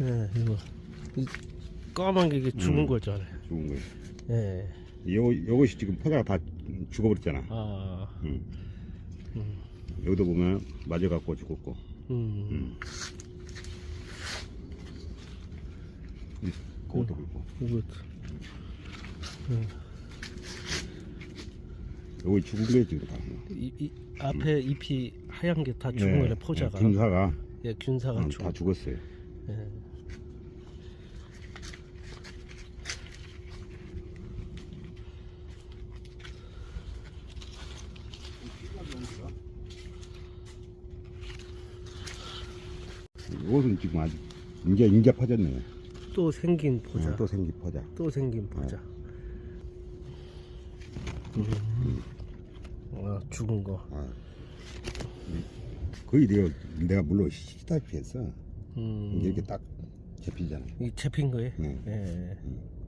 예, 이거 이 까만 게 이게 죽은 음. 거잖아요. 죽은 거예요. 예. 요 요것이 지금 포자가 다 죽어버렸잖아. 아, 음. 음, 여기도 보면 맞아갖고 죽었고. 음, 음. 이- 그것도 그렇고. 이거 여기 죽은 게 지금 다. 이, 이 앞에 잎이 하얀 게 다 죽은 거네 포자가. 예, 군사가 예, 균사가 어, 죽. 다 죽었어요. 예. 이것은 지금 아직 이제 이제 퍼졌네. 또 생긴 포자. 어, 또 생기 퍼자. 또 생긴 포자. 음. 아, 죽은 거. 아. 거의 내가 내가 물론 시다시피 했어. 음. 이렇게 딱 잡히잖아. 이 잡힌 거예요? 네. 예. 음.